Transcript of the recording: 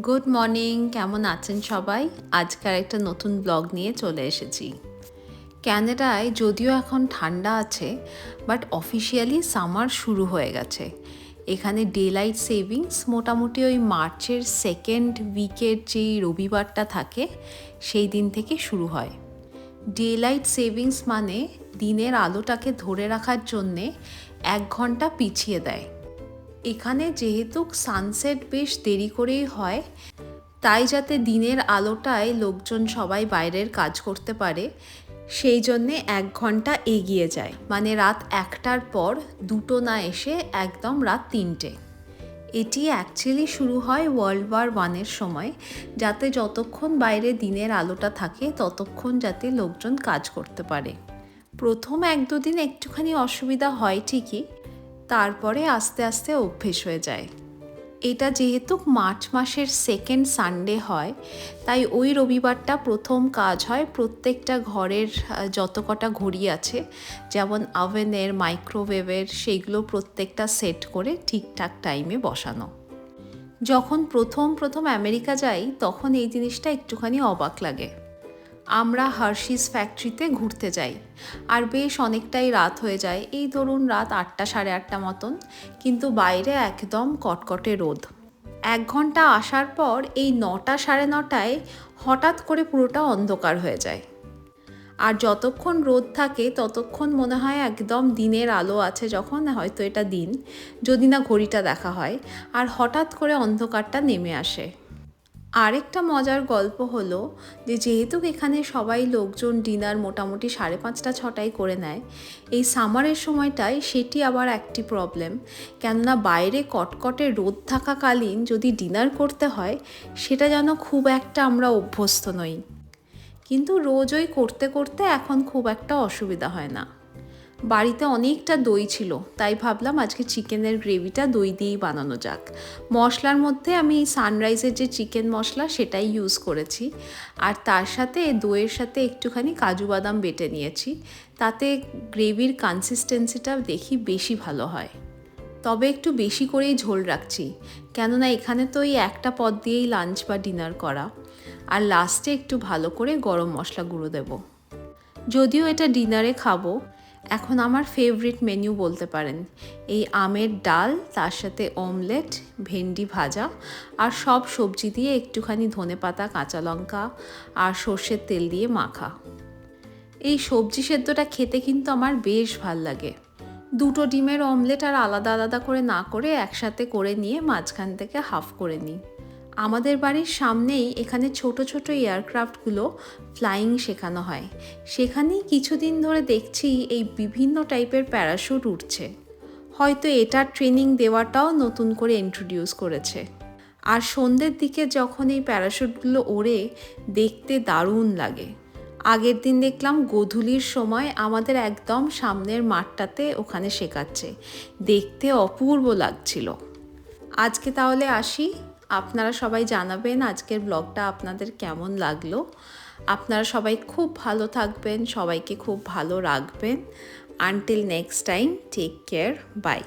Good morning কেমন আছেন সবাই? আজকার একটা নতুন ব্লগ নিয়ে চলে এসেছি। ক্যানাডায় যদিও এখন ঠান্ডা আছে বাট অফিসিয়ালি সামার শুরু হয়ে গেছে। এখানে ডে লাইট সেভিংস মোটামুটি ওই মার্চের সেকেন্ড উইকের যেই রবিবারটা থাকে, সেই দিন থেকে শুরু হয়। ডে লাইট সেভিংস মানে দিনের আলোটাকে ধরে রাখার জন্যে এক ঘণ্টা পিছিয়ে দেয়। এখানে যেহেতু সানসেট বেশ দেরি করেই হয়, তাই যাতে দিনের আলোটায় লোকজন সবাই বাইরের কাজ করতে পারে, সেই জন্যে এক ঘণ্টা এগিয়ে যায়। মানে রাত একটার পর দুটো না এসে একদম রাত তিনটে। এটি অ্যাকচুয়ালি শুরু হয় ওয়ার্ল্ড ওয়ার ওয়ানের সময়, যাতে যতক্ষণ বাইরে দিনের আলোটা থাকে, ততক্ষণ যাতে লোকজন কাজ করতে পারে। প্রথম এক দুদিন একটুখানি অসুবিধা হয় ঠিকই তারপরে আস্তে আস্তে অভ্যেস হয়ে যায়। এটা যেহেতু মার্চ মাসের সেকেন্ড সানডে হয়, তাই ওই রবিবারটা প্রথম কাজ হয় প্রত্যেকটা ঘরের যত কটা ঘড়ি আছে, যেমন ওভেনের মাইক্রোওয়েভের সেইগুলো প্রত্যেকটা সেট করে ঠিকঠাক টাইমে বসানো। যখন প্রথম প্রথম আমেরিকা যাই, তখন এই জিনিসটা একটুখানি অবাক লাগে। আমরা হার্শিস ফ্যাক্টরিতে ঘুরতে যাই। আর বেশ অনেকটাই রাত হয়ে যায়, এই ধরুন রাত আটটা সাড়ে আটটা মতন। কিন্তু বাইরে একদম কটকটে রোদ। এক ঘণ্টা আসার পর এই নটা সাড়ে নটায় হঠাৎ করে পুরোটা অন্ধকার হয়ে যায়। আর যতক্ষণ রোদ থাকে, ততক্ষণ মনে হয় একদম দিনের আলো আছে যখন, হয়তো এটা দিন, যদি না ঘড়িটা দেখা হয়। আর হঠাৎ করে অন্ধকারটা নেমে আসে। আরেকটা মজার গল্প হলো যে যেহেতু এখানে সবাই লোকজন ডিনার মোটামুটি সাড়ে পাঁচটা, ছটায় করে নেয়, এই সামারের সময়টায় সেটি আবার একটি প্রবলেম কেননা বাইরে কটকটে রোদ থাকাকালীন যদি ডিনার করতে হয়, সেটা যেন খুব একটা আমরা অভ্যস্ত নই। কিন্তু রোজ ওই করতে করতে এখন খুব একটা অসুবিধা হয় না। বাড়িতে অনেকটা দই ছিল, তাই ভাবলাম আজকে চিকেনের গ্রেভিটা দই দিয়েই বানানো যাক। মশলার মধ্যে আমি সানরাইজের যে চিকেন মশলা সেটাই ইউজ করেছি। আর তার সাথে দইয়ের সাথে একটুখানি কাজু বাদাম বেটে নিয়েছি, তাতে গ্রেভির কনসিস্টেন্সিটা দেখি বেশি ভালো হয়। তবে একটু বেশি করেই ঝোল রাখছি, কেননা এখানে তো এই একটা পদ দিয়েই লাঞ্চ বা ডিনার করা। আর লাস্টে একটু ভালো করে গরম মশলা গুঁড়ো দেবো। যদিও এটা ডিনারে খাব এখন আমার ফেভারিট মেনু বলতে পারেন। এই আমের ডাল, তার সাথে অমলেট ভেন্ডি ভাজা আর সব সবজি দিয়ে একটুখানি ধনেপাতা কাঁচা লঙ্কা আর সর্ষের তেল দিয়ে মাখা। এই সবজি সেদ্ধটা খেতে কিন্তু আমার বেশ ভালো লাগে। দুটো ডিমের অমলেট আর আলাদা আলাদা করে না করে একসাথে করে নিয়ে মাঝখান থেকে হাফ করে নিই। আমাদের বাড়ির সামনেই এখানে ছোট ছোট এয়ারক্রাফটগুলো ফ্লাইং শেখানো হয়। সেখানেই কিছুদিন ধরে দেখছি এই বিভিন্ন টাইপের প্যারাশুট উঠছে। হয়তো এটার ট্রেনিং দেওয়াটাও নতুন করে ইন্ট্রোডিউস করেছে। আর সন্ধ্যের দিকে যখন এই প্যারাশুটগুলো ওড়ে, দেখতে দারুণ লাগে। আগের দিন দেখলাম গোধূলির সময় আমাদের একদম সামনের মাঠটাতে ওখানে শেখাচ্ছে। দেখতে অপূর্ব লাগছিল। আজকে তাহলে আসি। আপনারা সবাই জানাবেন আজকের ব্লগটা আপনাদের কেমন লাগল। আপনারা সবাই খুব ভালো থাকবেন, সবাইকে খুব ভালো রাখবেন। Until next time take care bye